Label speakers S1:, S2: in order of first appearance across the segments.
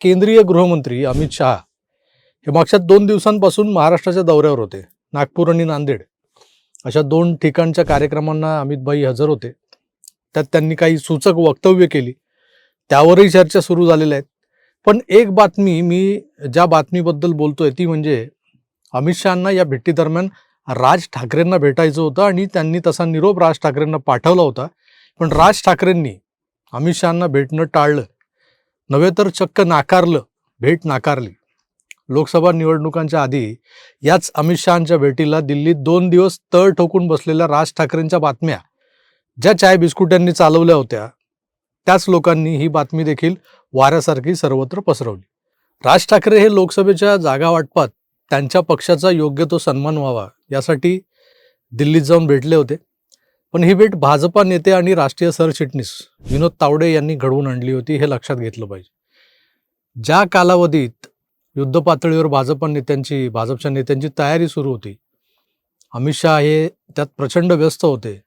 S1: केंद्रीय गृहमंत्री अमित शहा हे मागच्या दोन दिवसांपासून महाराष्ट्राच्या दौऱ्यावर होते. नागपूर आणि नांदेड अशा दोन ठिकाणच्या कार्यक्रमांना अमितभाई हजर होते. त्यात त्यांनी काही सूचक वक्तव्य केली. त्यावरही चर्चा सुरू झालेल्या आहेत. पण एक बातमी मी ज्या बातमीबद्दल बोलतोय ती म्हणजे अमित शहांना या भेटीदरम्यान राज ठाकरेंना भेटायचं होतं आणि त्यांनी तसा निरोप राज ठाकरेंना पाठवला होता. पण राज ठाकरेंनी अमित शहांना भेटणं टाळलं. नव्हे तर चक्क नाकारलं भेट नाकारली. लोकसभा निवडणुकांच्या आधी याच अमित शहांच्या भेटीला दिल्लीत दोन दिवस तळ ठोकून बसलेल्या राज ठाकरेंच्या बातम्या ज्या चाय बिस्कुटांनी चालवल्या होत्या त्याच लोकांनी ही बातमी देखील वाऱ्यासारखी सर्वत्र पसरवली. राज ठाकरे हे लोकसभेच्या जागा वाटपात त्यांच्या पक्षाचा योग्य तो सन्मान व्हावा यासाठी दिल्लीत जाऊन भेटले होते. पण ही भेट भाजपा नेते आणि राष्ट्रीय सरचिटणीस विनोद तावडे यांनी घडवून आणली होती हे लक्षात घेतलं पाहिजे. ज्या कालावधीत युद्ध पातळीवर भाजपा नेत्यांची भाजपच्या नेत्यांची तयारी सुरू होती अमित शहा हे त्यात प्रचंड व्यस्त होते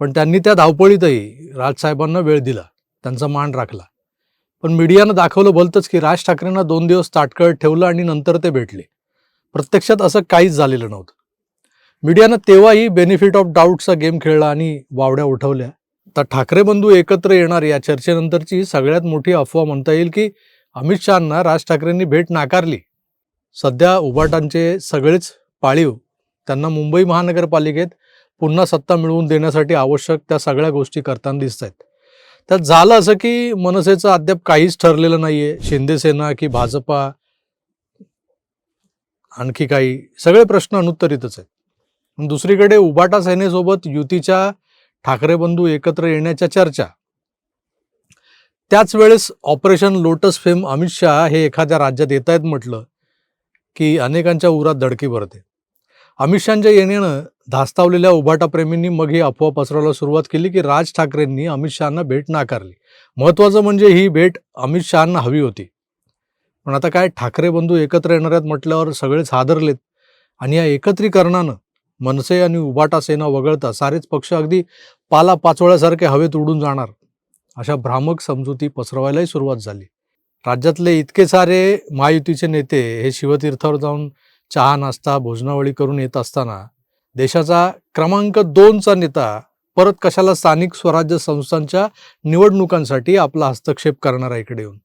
S1: पण त्यांनी त्या धावपळीतही राजसाहेबांना वेळ दिला त्यांचा मान राखला. पण मीडियानं दाखवलं बोलतंच की राज ठाकरेंना दोन दिवस ताटकळत ठेवलं आणि नंतर ते भेटले. प्रत्यक्षात असं काहीच झालेलं नव्हतं. मीडियानं तेव्हाही बेनिफिट ऑफ डाऊटचा गेम खेळला आणि वावड्या उठवल्या. तर ठाकरे बंधू एकत्र येणार या चर्चेनंतरची सगळ्यात मोठी अफवा म्हणता येईल की अमित शहांना राज ठाकरेंनी भेट नाकारली. सध्या उबाटांचे सगळेच पाळीव त्यांना मुंबई महानगरपालिकेत पुन्हा सत्ता मिळवून देण्यासाठी आवश्यक त्या सगळ्या गोष्टी करताना दिसत आहेत त्यात झालं असं की मनसेचं अद्याप काहीच ठरलेलं नाहीये. आहे शिंदेसेना की भाजपा आणखी काही सगळे प्रश्न अनुत्तरितच आहेत. दुसरीकडे उभाटा सेनेसोबत युतीच्या ठाकरे बंधू एकत्र येण्याच्या चर्चा. त्याच वेळेस operation lotus fame Amit Shah हे एखाद्या राज्यात येत आहेत म्हटलं की अनेकांच्या उरात धडकी भरते. अमित शहाच्या येण्यानं धास्तावलेल्या उभाटाप्रेमींनी मग ही अफवा पसरवायला सुरुवात केली की राज ठाकरेंनी अमित शहांना भेट नाकारली. महत्त्वाचं म्हणजे ही भेट अमित शहांना हवी होती. पण आता काय ठाकरे बंधू एकत्र येणार आहेत म्हटल्यावर सगळेच हादरलेत आणि या एकत्रीकरणानं मनसे आणि उभाटा सेना वगळता सारेच पक्ष अगदी पाला पाचोळ्यासारखे हवेत उडून जाणार. अशा भ्रामक समजुती पसरवायलाही सुरुवात झाली. राज्यातले इतके सारे महायुतीचे नेते हे शिवतीर्थावर जाऊन चहा नाश्ता भोजनावळी करून येत असताना देशाचा क्रमांक दोनचा नेता परत कशाला स्थानिक स्वराज्य संस्थांच्या निवडणुकांसाठी आपला हस्तक्षेप करणारा इकडे येऊन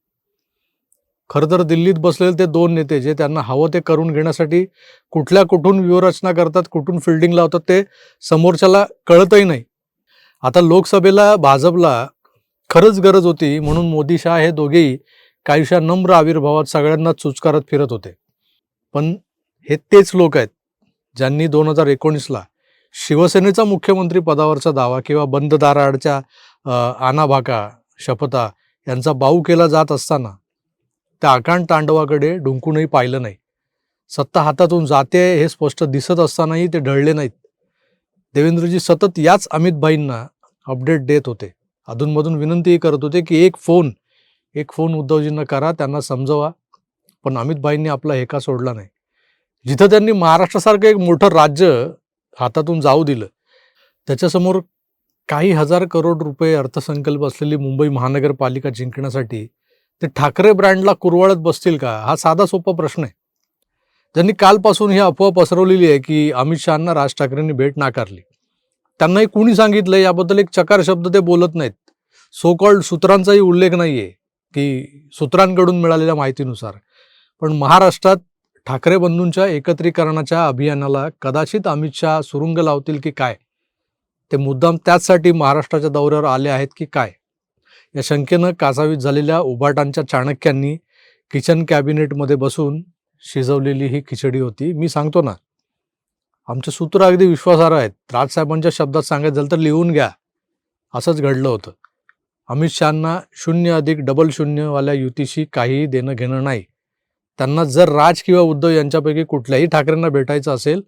S1: खरं तर दिल्लीत बसलेले ते दोन नेते जे त्यांना हवं ते करून घेण्यासाठी कुठल्या कुठून व्यूहरचना करतात कुठून फिल्डिंग लावतात ते समोरच्याला कळतही नाही. आता लोकसभेला भाजपला खरंच गरज होती म्हणून मोदी शाह हे दोघेही काहीशा नम्र आविर्भावात सगळ्यांना चुचकारत फिरत होते. पण हे तेच लोक आहेत ज्यांनी दोन हजार एकोणीसला शिवसेनेचा मुख्यमंत्री पदावरचा दावा किंवा बंद दाराआडच्या आनाभाका शपथा यांचा बाऊ केला जात असताना त्या तांडवाकडे डुंकूनही पाहिलं नाही. सत्ता हातातून जाते हे स्पष्ट दिसत असतानाही ते ढळले नाहीत. देवेंद्रजी सतत याच अमितभाईंना अपडेट देत होते. अधूनमधून विनंतीही करत होते की एक फोन एक फोन उद्धवजींना करा त्यांना समजवा. पण अमितभाईंनी आपला हेका सोडला नाही. जिथं त्यांनी महाराष्ट्रासारखं एक मोठं राज्य हातातून जाऊ दिलं त्याच्यासमोर काही हजार करोड रुपये अर्थसंकल्प असलेली मुंबई महानगरपालिका जिंकण्यासाठी ते ठाकरे ब्रँडला कुरवाळत बसतील का? हा साधा सोपा प्रश्न आहे. त्यांनी कालपासून ही अफवा पसरवलेली आहे की अमित शहांना राज ठाकरेंनी भेट नाकारली. त्यांनाही कुणी सांगितलं? याबद्दल एक चकार शब्द ते बोलत नाहीत. सो कॉल्ड सूत्रांचाही उल्लेख नाही आहे की सूत्रांकडून मिळालेल्या माहितीनुसार. पण महाराष्ट्रात ठाकरे बंधूंच्या एकत्रीकरणाच्या अभियानाला कदाचित अमित शहा सुरुंग लावतील की काय? ते मुद्दाम त्याचसाठी महाराष्ट्राच्या दौऱ्यावर आले आहेत की काय? या शंकेनं कासावीत झालेल्या उभाटांच्या चाणक्यांनी किचन कॅबिनेटमध्ये बसून शिजवलेली ही खिचडी होती. मी सांगतो ना आमचे सूत्र अगदी विश्वासार्ह आहेत. राजसाहेबांच्या शब्दात सांगायचं झालं तर लिहून घ्या. असंच घडलं होतं. अमित शहांना शून्य अधिक डबल शून्यवाल्या युतीशी काहीही देणं घेणं नाही. त्यांना जर राज किंवा उद्धव यांच्यापैकी कुठल्याही ठाकरेंना भेटायचं असेल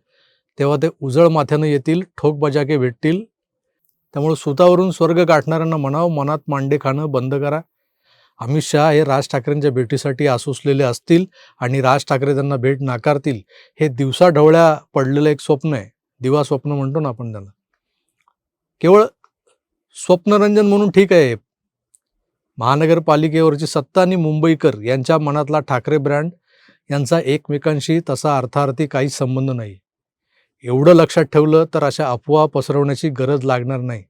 S1: तेव्हा ते उजळ माथ्यानं येतील ठोक बजाके भेटतील त्यामुळे सुतावरून स्वर्ग गाठणाऱ्यांना म्हणावं मनात मांडे खाणं बंद करा. अमित शहा हे राज ठाकरेंच्या भेटीसाठी आसुसलेले असतील आणि राज ठाकरे त्यांना भेट नाकारतील हे दिवसा ढवळ्या पडलेलं एक स्वप्न आहे. दिवा स्वप्न म्हणतो ना आपण त्यांना केवळ स्वप्नरंजन म्हणून ठीक आहे. महानगरपालिकेवरची सत्ता आणि मुंबईकर यांच्या मनातला ठाकरे ब्रँड यांचा एकमेकांशी तसा अर्थार्थी काहीच संबंध नाही. एवढं लक्षात ठेवलं तर अशा अफवा पसरवण्याची गरज लागणार नाही.